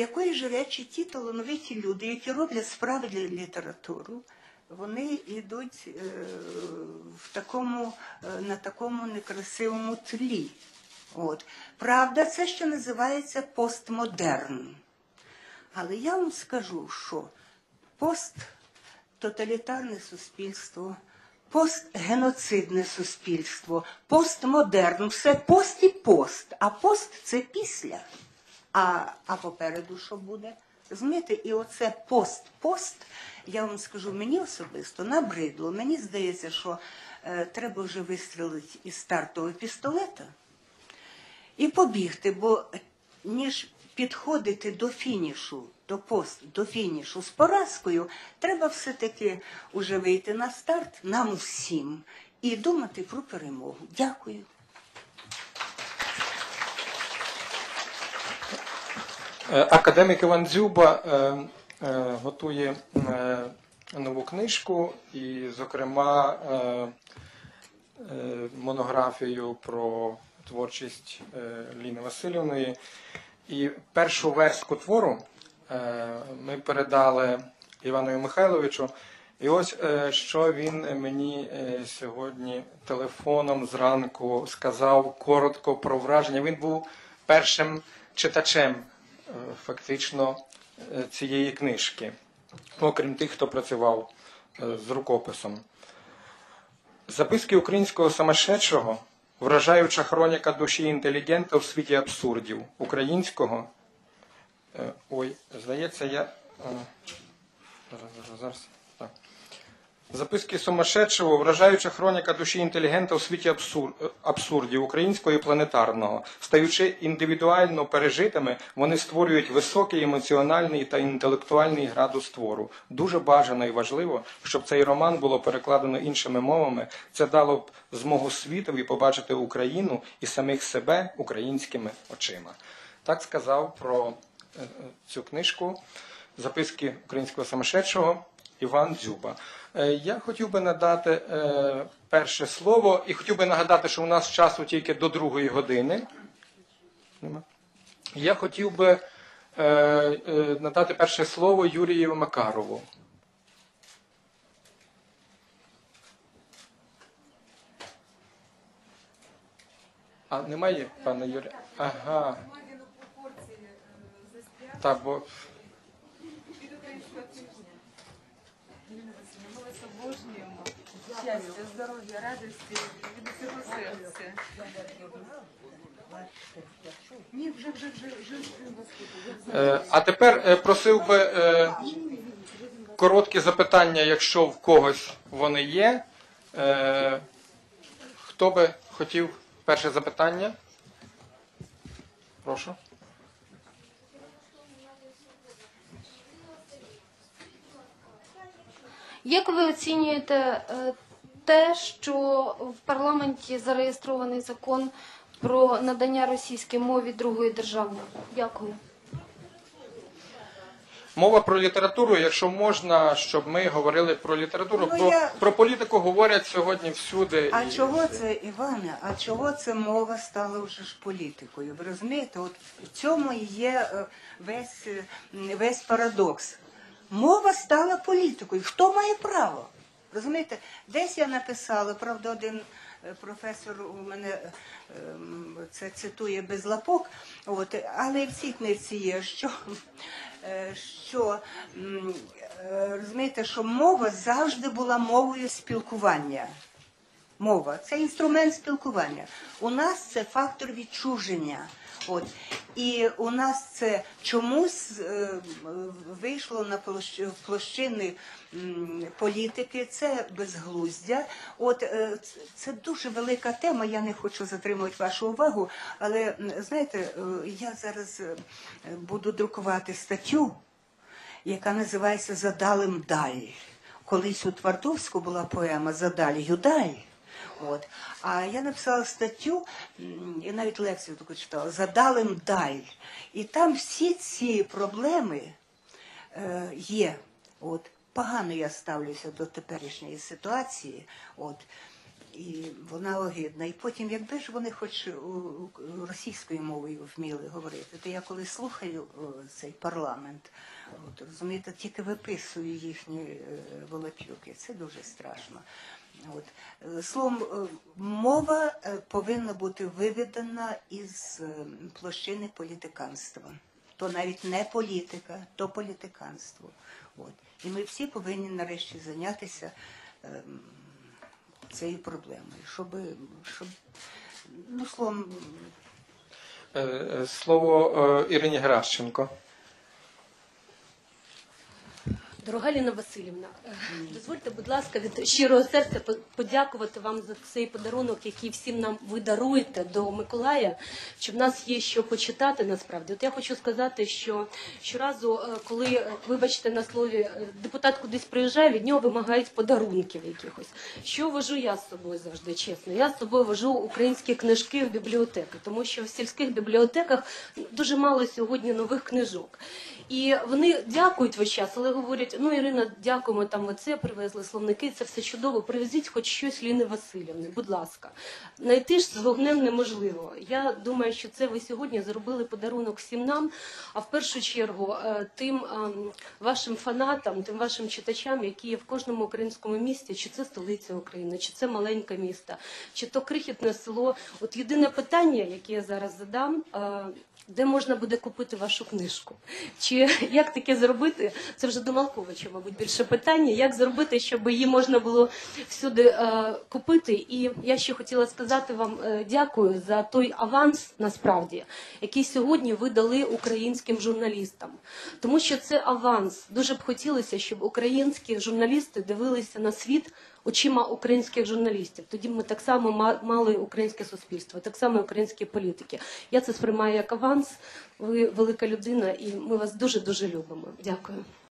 якої ж речі ті талановиті люди, які роблять справді літературу, вони йдуть е, в такому, е, на такому некрасивому тлі. От. Правда, це ще називається постмодерн. Але я вам скажу, що посттоталітарне суспільство, постгеноцидне суспільство, постмодерн, все пост і пост, а пост це після. А, а попереду що буде? Розумієте, і оце пост-пост, я вам скажу, мені особисто набридло. Мені здається, що е, треба вже вистрілити із стартового пістолета і побігти, бо ніж підходити до фінішу, до пост, до фінішу з поразкою, треба все-таки уже вийти на старт нам всім і думати про перемогу. Дякую. Академік Іван Дзюба е, е, готує е, нову книжку і, зокрема, е, е, монографію про творчість е, Ліни Васильівної. І першу верстку твору е, ми передали Іванові Михайловичу. І ось е, що він мені е, сьогодні телефоном зранку сказав коротко про враження. Він був першим читачем е, фактично е, цієї книжки, окрім тих, хто працював е, з рукописом. Записки українського самошедшого, вражаюча хроніка душі інтелігента в світі абсурдів українського. Е, Ой, здається, я. е, Зараз, зараз. Записки сумасшедшого, вражаюча хроніка душі інтелігента у світі абсур... абсурдів українського і планетарного. Стаючи індивідуально пережитими, вони створюють високий емоціональний та інтелектуальний градус твору. Дуже бажано і важливо, щоб цей роман було перекладено іншими мовами. Це дало б змогу світові побачити Україну і самих себе українськими очима. Так сказав про е, е, цю книжку записки українського самошедшого Іван Дзюба. Е, Я хотів би надати е, перше слово і хотів би нагадати, що у нас часу тільки до другої години. Я хотів би е, надати перше слово Юрію Макарову. А немає пана Юрія? Ага. Так, бо Ми вас обожнюємо. Щастя, здоров'я, радості від усього серця. Ні, вже, вже, вже, вже, вже. Е, А тепер е, просив би е, короткі запитання, якщо в когось вони є. Е, Хто би хотів перше запитання? Прошу. Як ви оцінюєте е, те, що в парламенті зареєстрований закон про надання російській мові другої держави? Дякую. Мова про літературу, якщо можна, щоб ми говорили про літературу. Ну, про, я- про політику говорять сьогодні всюди. А і- чого це, Іване? А чого це мова стала вже ж політикою? Ви розумієте? От в цьому і є е, весь, е, весь парадокс. Мова стала політикою. Хто має право? Розумієте? Десь я написала, правда, один е, професор у мене е, це цитує без лапок, от, але і в цій книжці є, що, е, що розумієте, що мова завжди була мовою спілкування. Мова це інструмент спілкування. У нас це фактор відчуження. От. І у нас це чомусь е, вийшло на площ- площини м, політики, це безглуздя. От е, це дуже велика тема. Я не хочу затримувати вашу увагу, але знаєте, е, я зараз е, буду друкувати статтю яка називається Задалим далі. Колись у Твардовську була поема Задалью далі. От. А я написала статтю і навіть лекцію таку читала Задалим далі. І там всі ці проблеми е, є. От. Погано я ставлюся до теперішньої ситуації. От. І вона огидна. І потім, якби ж вони хоч у- російською мовою вміли говорити, то я коли слухаю цей парламент, от, розумієте, тільки виписую їхні е. Це дуже страшно. От. Словом, е, мова е, повинна бути виведена із е, площини політиканства. То навіть не політика, то політиканство. От. І ми всі повинні нарешті зайнятися ем, цією проблемою, щоб, щоб ну, словом, Слово Ірині Геращенко. Дорога Ліна Васильівна, дозвольте, будь ласка, від щирого серця подякувати вам за цей подарунок, який всім нам ви даруєте до Миколая. Що в нас є що почитати насправді. От я хочу сказати, що щоразу, е, коли, е, вибачте на слові, е, депутат кудись приїжджає, від нього вимагають подарунків якихось. Що вожу я з собою завжди, чесно? Я з собою вожу українські книжки в бібліотеки, тому що в сільських бібліотеках дуже мало сьогодні нових книжок. І вони дякують весь час, але говорять: ну Ірина, дякуємо, там ви це привезли, словники, це все чудово. Привезіть хоч щось Ліни Васильівни, будь ласка. Найти ж з вогнем неможливо. Я думаю, що це ви сьогодні зробили подарунок всім нам, а в першу чергу е, тим ем, вашим фанатам, тим вашим читачам, які є в кожному українському місті, чи це столиця України, чи це маленьке місто, чи то крихітне село. От єдине питання, яке я зараз задам. е, де можна буде купити вашу книжку? Чи як таке зробити? Це вже до Малковича, мабуть, більше питання. Як зробити, щоб її можна було всюди е, купити? І я ще хотіла сказати вам е, дякую за той аванс, насправді, який сьогодні ви дали українським журналістам. Тому що це аванс. Дуже б хотілося, щоб українські журналісти дивилися на світ очима українських журналістів. Тоді ми так само мали українське суспільство, так само українські політики. Я це сприймаю як аванс. Ви велика людина, і ми вас дуже дуже любимо. Дякую.